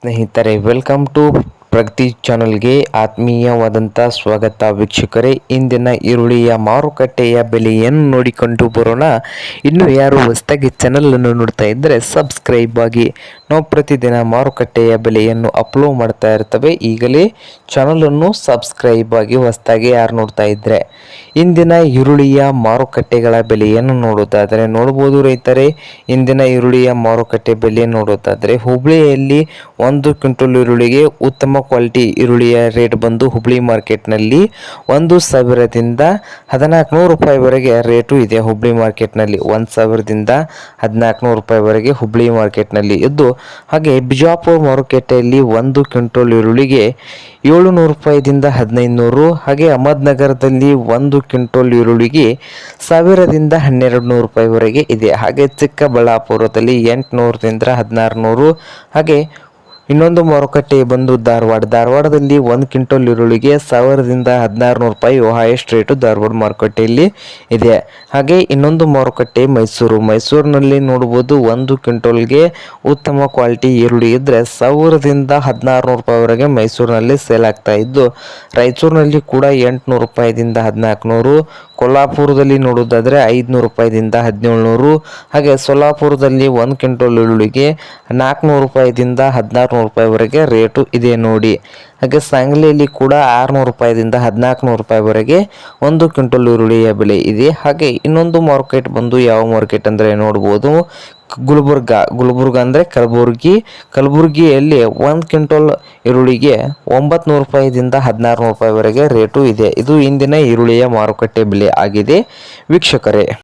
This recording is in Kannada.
ಸ್ನೇಹಿತರೆ ವೆಲ್ಕಮ್ ಟು ಪ್ರಗತಿ ಚಾನಲ್ಗೆ ಆತ್ಮೀಯವಾದಂಥ ಸ್ವಾಗತ ವೀಕ್ಷಕರೇ. ಇಂದಿನ ಈರುಳ್ಳಿಯ ಮಾರುಕಟ್ಟೆಯ ಬೆಲೆಯನ್ನು ನೋಡಿಕೊಂಡು ಬರೋಣ. ಇನ್ನು ಯಾರು ಹೊಸದಾಗಿ ಚಾನಲನ್ನು ನೋಡ್ತಾ ಇದ್ದರೆ ಸಬ್ಸ್ಕ್ರೈಬ್ ಆಗಿ. ನಾವು ಪ್ರತಿದಿನ ಮಾರುಕಟ್ಟೆಯ ಬೆಲೆಯನ್ನು ಅಪ್ಲೋಡ್ ಮಾಡ್ತಾ ಇರ್ತವೆ. ಈಗಲೇ ಚಾನಲನ್ನು ಸಬ್ಸ್ಕ್ರೈಬ್ ಆಗಿ ಹೊಸದಾಗಿ ಯಾರು ನೋಡ್ತಾ ಇದ್ದರೆ ಇಂದಿನ ಈರುಳ್ಳಿಯ ಮಾರುಕಟ್ಟೆಗಳ ಬೆಲೆಯನ್ನು ನೋಡೋದಾದರೆ ನೋಡ್ಬೋದು ರೈತರೇ. ಇಂದಿನ ಈರುಳ್ಳಿಯ ಮಾರುಕಟ್ಟೆ ಬೆಲೆ ನೋಡೋದಾದರೆ, ಹುಬ್ಳಿಯಲ್ಲಿ ಒಂದು ಕ್ವಿಂಟಲ್ ಈರುಳ್ಳಿಗೆ ಉತ್ತಮ ಕ್ವಾಲಿಟಿ ಈರುಳ್ಳಿಯ ರೇಟ್ ಬಂದು ಹುಬ್ಳಿ ಮಾರ್ಕೆಟ್ನಲ್ಲಿ ಒಂದು ಸಾವಿರದಿಂದ ಹದಿನಾಲ್ಕು ನೂರು ರೂಪಾಯಿವರೆಗೆ ರೇಟು ಇದೆ. ಹುಬ್ಳಿ ಮಾರ್ಕೆಟ್ನಲ್ಲಿ ಒಂದು ಸಾವಿರದಿಂದ ಹದಿನಾಲ್ಕು ನೂರು ರೂಪಾಯಿವರೆಗೆ ಹುಬ್ಳಿ ಮಾರ್ಕೆಟ್ನಲ್ಲಿ ಇದ್ದು, ಹಾಗೆ ಬಿಜಾಪುರ ಮಾರುಕಟ್ಟೆಯಲ್ಲಿ ಒಂದು ಕ್ವಿಂಟಲ್ ಈರುಳ್ಳಿಗೆ ಏಳುನೂರು ರೂಪಾಯಿದಿಂದ ಹದಿನೈದು ನೂರು ಹಾಗೆ ಅಹಮದ್ನಗರದಲ್ಲಿ ಒಂದು ಕ್ವಿಂಟಲ್ ಈರುಳ್ಳಿಗೆ ಸಾವಿರದಿಂದ ಹನ್ನೆರಡು ನೂರು ರೂಪಾಯಿವರೆಗೆ ಇದೆ. ಹಾಗೆ ಚಿಕ್ಕಬಳ್ಳಾಪುರದಲ್ಲಿ ಎಂಟುನೂರದಿಂದ ಹದಿನಾರು ನೂರು ಹಾಗೆ ಇನ್ನೊಂದು ಮಾರುಕಟ್ಟೆ ಬಂದು ಧಾರವಾಡ. ಧಾರವಾಡದಲ್ಲಿ ಒಂದು ಕ್ವಿಂಟಲ್ ಈರುಳ್ಳಿಗೆ ಸಾವಿರದಿಂದ ಹದಿನಾರು ನೂರು ರೂಪಾಯಿ ಹೈಯೆಸ್ಟ್ ರೇಟು ಧಾರವಾಡ ಮಾರುಕಟ್ಟೆಯಲ್ಲಿ ಇದೆ. ಹಾಗೆ ಇನ್ನೊಂದು ಮಾರುಕಟ್ಟೆ ಮೈಸೂರು. ಮೈಸೂರಿನಲ್ಲಿ ನೋಡ್ಬೋದು ಒಂದು ಕ್ವಿಂಟಲ್ಗೆ ಉತ್ತಮ ಕ್ವಾಲಿಟಿ ಈರುಳ್ಳಿ ಇದ್ದರೆ ಸಾವಿರದಿಂದ ಹದಿನಾರು ನೂರು ರೂಪಾಯಿವರೆಗೆ ಮೈಸೂರಿನಲ್ಲಿ ಸೇಲ್ ಆಗ್ತಾ ಇದ್ದು, ರಾಯಚೂರಿನಲ್ಲಿ ಕೂಡ ಎಂಟುನೂರು ರೂಪಾಯಿದಿಂದ ಹದಿನಾಲ್ಕು ನೂರು ಕೊಲ್ಲಾಪುರದಲ್ಲಿ ನೋಡೋದಾದರೆ ಐದುನೂರು ರೂಪಾಯಿದಿಂದ ಹದಿನೇಳು ನೂರು ಹಾಗೆ ಸೊಲ್ಲಾಪುರದಲ್ಲಿ ಒಂದು ಕ್ವಿಂಟಲ್ ಈರುಳ್ಳಿಗೆ ನಾಲ್ಕುನೂರು ರೂಪಾಯಿದಿಂದ ಹದಿನಾರು ನೂರು ರೂಪಾಯಿವರೆಗೆ ರೇಟು ಇದೆ ನೋಡಿ. ಹಾಗೆ ಸಾಂಗ್ಲಿಯಲ್ಲಿ ಕೂಡ ಆರುನೂರು ರೂಪಾಯಿದಿಂದ ಹದಿನಾಲ್ಕುನೂರು ರೂಪಾಯಿವರೆಗೆ ಒಂದು ಕ್ವಿಂಟಲ್ ಈರುಳ್ಳಿಯ ಬೆಲೆ ಇದೆ. ಹಾಗೆ ಇನ್ನೊಂದು ಮಾರ್ಕೆಟ್ ಬಂದು ಯಾವ ಮಾರ್ಕೆಟ್ ಅಂದರೆ ನೋಡ್ಬೋದು. ಗುಲ್ಬರ್ಗ ಗುಲ್ಬರ್ಗ ಅಂದರೆ ಕಲಬುರ್ಗಿ. ಕಲಬುರ್ಗಿಯಲ್ಲಿ ಒಂದು ಕ್ವಿಂಟಲ್ ಈರುಳ್ಳಿಗೆ ಒಂಬತ್ತು ನೂರು ರೂಪಾಯಿದಿಂದ ಹದಿನಾರು ನೂರು ರೂಪಾಯಿವರೆಗೆ ರೇಟು ಇದೆ. ಇದು ಇಂದಿನ ಈರುಳ್ಳಿಯ ಮಾರುಕಟ್ಟೆ ಬೆಲೆ ಆಗಿದೆ. ವೀಕ್ಷಕರೇ